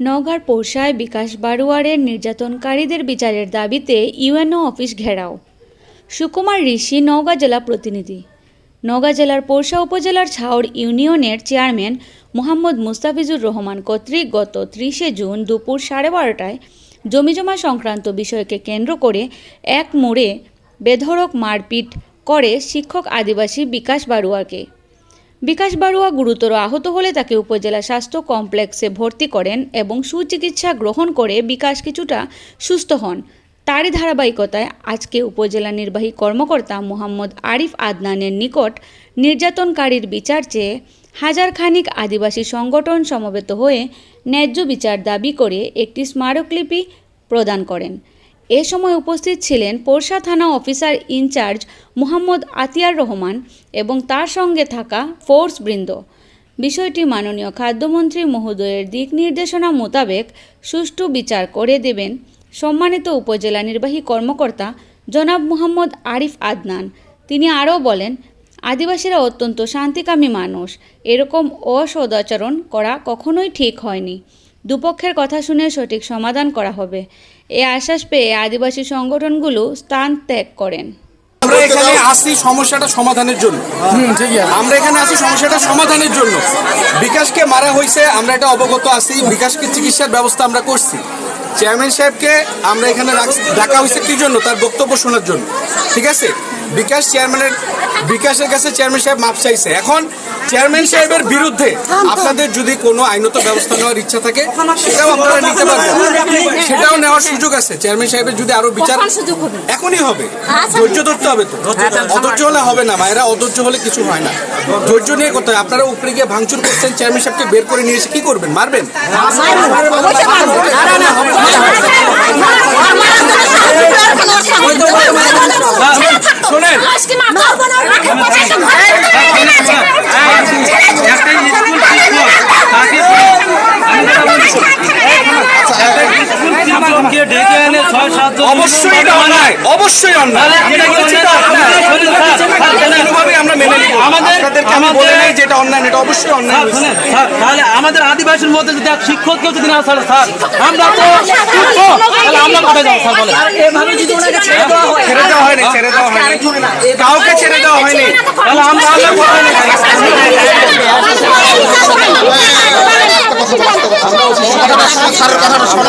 নওগাঁর পৌষায় বিকাশ বারুয়ারের নির্যাতনকারীদের বিচারের দাবিতে ইউএনও অফিস ঘেরাও। সুকুমার ঋষি নওগাঁ জেলা প্রতিনিধি। নওগাঁ জেলার পৌষা উপজেলার ছাউড় ইউনিয়নের চেয়ারম্যান মোহাম্মদ মুস্তাফিজুর রহমান কর্তৃক গত ত্রিশে জুন দুপুর সাড়ে বারোটায় জমিজমা সংক্রান্ত বিষয়কে কেন্দ্র করে এক মোড়ে বেধড়ক মারপিট করে শিক্ষক আদিবাসী বিকাশ বারুয়াকে বিকাশ বাড়ুয়া গুরুতর আহত হলে তাকে উপজেলা স্বাস্থ্য কমপ্লেক্সে ভর্তি করেন এবং সুচিকিৎসা গ্রহণ করে বিকাশ কিছুটা সুস্থ হন। তারই ধারাবাহিকতায় আজকে উপজেলা নির্বাহী কর্মকর্তা মোহাম্মদ আরিফ আদনানের নিকট নির্যাতনকারীর বিচার চেয়ে হাজার খানিক আদিবাসী সংগঠন সমবেত হয়ে ন্যায্য বিচার দাবি করে একটি স্মারকলিপি প্রদান করেন। এ সময় উপস্থিত ছিলেন পোরশা থানা officer in charge Mohammad Atiyar Rahman এবং তার সঙ্গে থাকা ফোর্স বৃন্দ। বিষয়টি মাননীয় খাদ্যমন্ত্রী মহোদয়ের দিক নির্দেশনা মোতাবেক সুষ্ঠু বিচার করে দেবেন। সম্মানিত উপজেলা নির্বাহী কর্মকর্তা জনাব মোহাম্মদ আরিফ আদনান। তিনি আরও বলেন, আদিবাসীরা অত্যন্ত শান্তিকামী মানুষ। এরকম অসদাচরণ করা কখনোই ঠিক হয়নি। দুপক্ষের কথা শুনে সঠিক সমাধান করা হবে। এ আশ্বাস পেয়ে আদিবাসী সংগঠনগুলো স্থান ত্যাগ করেন। আমরা এখানে আসি সমস্যাটা সমাধানের জন্য। আমরা এখানে আসি সমস্যাটা সমাধানের জন্য। বিকাশকে মারা হয়েছে আমরা এটা অবগত আছি। বিকাশকে চিকিৎসার ব্যবস্থা আমরা করছি। চেয়ারম্যান সাহেবকে আমরা এখানে ডাকা হয়েছে কি জন্য? তার বক্তব্য শোনার জন্য। ঠিক আছে? বিকাশ চেয়ারম্যানের বিকাশের কাছে চেয়ারম্যান সাহেব মাপ চাইছে। এখন চেয়ারম্যান সাহেবের বিরুদ্ধে আপনাদের যদি কোনো আইনত ব্যবস্থা নেওয়ার ইচ্ছা থাকে সেটাও আপনারা নিতে পারবেন। সেটাও নেওয়ার সুযোগ আছে। চেয়ারম্যান সাহেবের যদি আরও বিচার এখনই হবে। ধৈর্য ধরতে হবে তো। অধৈর্য হলে হবে না মায়েরা অধৈর্য হলে কিছু হয় না। ধৈর্য নিয়ে করতে হয়। আপনারা উপরে গিয়ে ভাঙচুর করছেন চেয়ারম্যান সাহেবকে বের করে নিয়ে এসে কি করবেন? মারবেন শোনেন একটা স্কুল শিক্ষক তাকে শিক্ষককে ডেকে এনে ছয় সাতজন অবশ্যই এটা অন্যায় অবশ্যই অন্যায়। আমরা মেনে নিব আপনাদেরকে আমি বলে নাই এটা অবশ্যই তাহলে আমাদের আদিবাসীর মধ্যে যদি এক শিক্ষককেও যদি না স্যার স্যার আমরা তো তাহলে আমরা কোথায় যাব স্যার বলেন। ছেড়ে দেওয়া হয়নি ছেড়ে দেওয়া হয়নি। কাউকে ছেড়ে দেওয়া হয়নি। তাহলে আমরা আমরা কোথায় যাব? কথাটা বসবো